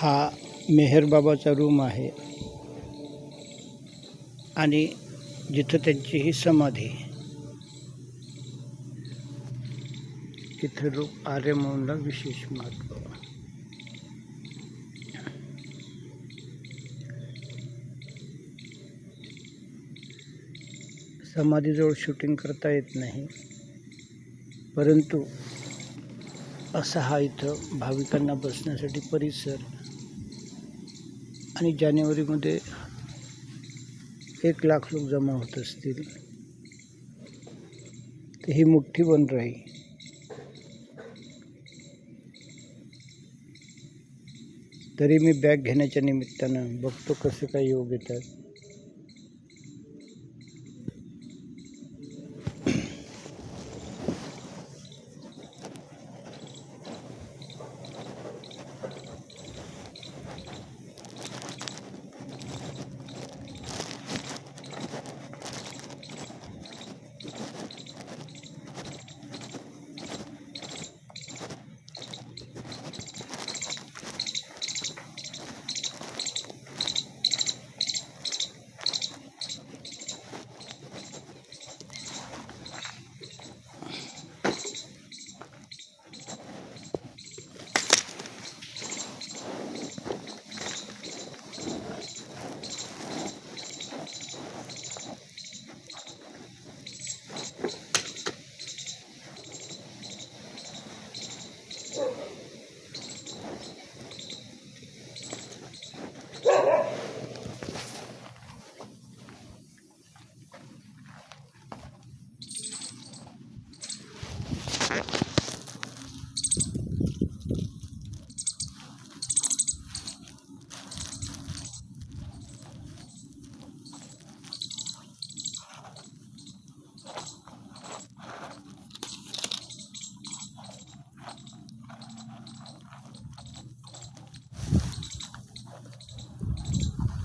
हा मेहरबाबाचा रूम आहे. आणि जिथं त्यांची ही समाधी. तिथं लोक रूप आर्यमोहनला विशेष महत्त्व समाधीजवळ शूटिंग करता येत नाही. परंतु असा हा इथं भाविकांना बसण्यासाठी परिसर आणि जानेवारीमध्ये एक लाख लोक जमा होत असतील. तर ही मोठी बन राही तरी मी बॅग घेण्याच्या निमित्तानं बघतो कसं काय योग येतात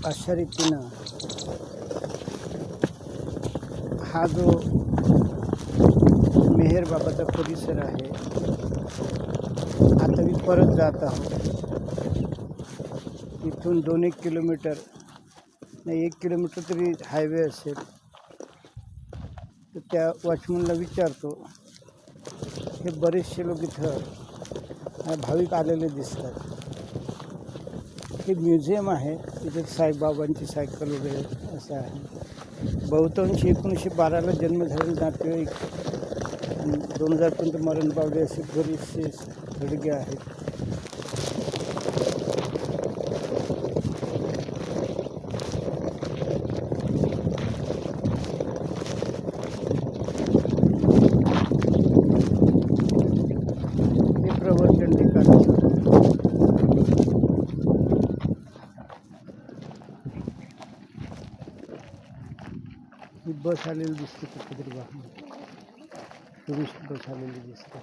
अशा रीतीनं हा जो मेहेरबाबाचा परिसर आहे आता मी परत जात आहोत. इथून दोन एक किलोमीटर नाही एक किलोमीटर तरी हायवे असेल. तर त्या वॉचमनला विचारतो हे बरेचसे लोक इथं भाविक आलेले दिसतात. हे म्युझियम आहे तिथे साईबाबांची सायकल वगैरे असं आहे. बहुतांश एकोणीसशे बाराला जन्म झालेले नातेवाईक. दोन हजारपर्यंत मरण पावले असे बरेचसे थडगे आहेत. ही बस आलेली दिसते कुठेतरी वाहन टुरिस्ट बस आलेली दिसते.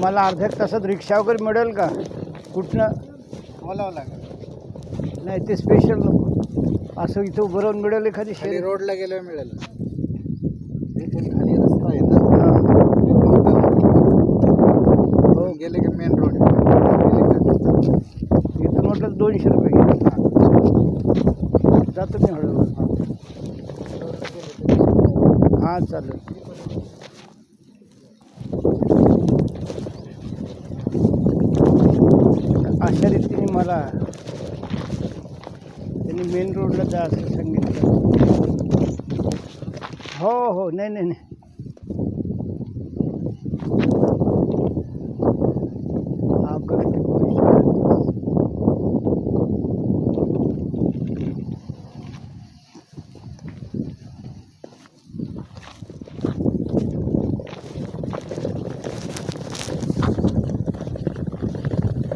मला अर्ध्या एक तासात रिक्षा वगैरे मिळेल का? कुठनं? बोलावं लागेल. नाही ते स्पेशल नको. असं इथं उभं राहून मिळेल एखादी खाली शेरी रोडला गेल्यावर मिळेल. इथून खाली रस्ता आहे ना. हां. गेले की मेन रोड? इथून म्हटलं दोनशे रुपये घे जातो मी हळूहळू. हां चालेल. अशा रीतीने मला त्यांनी मेन रोडला जा असं सांगितलं. हो हो नाही नाही नाही.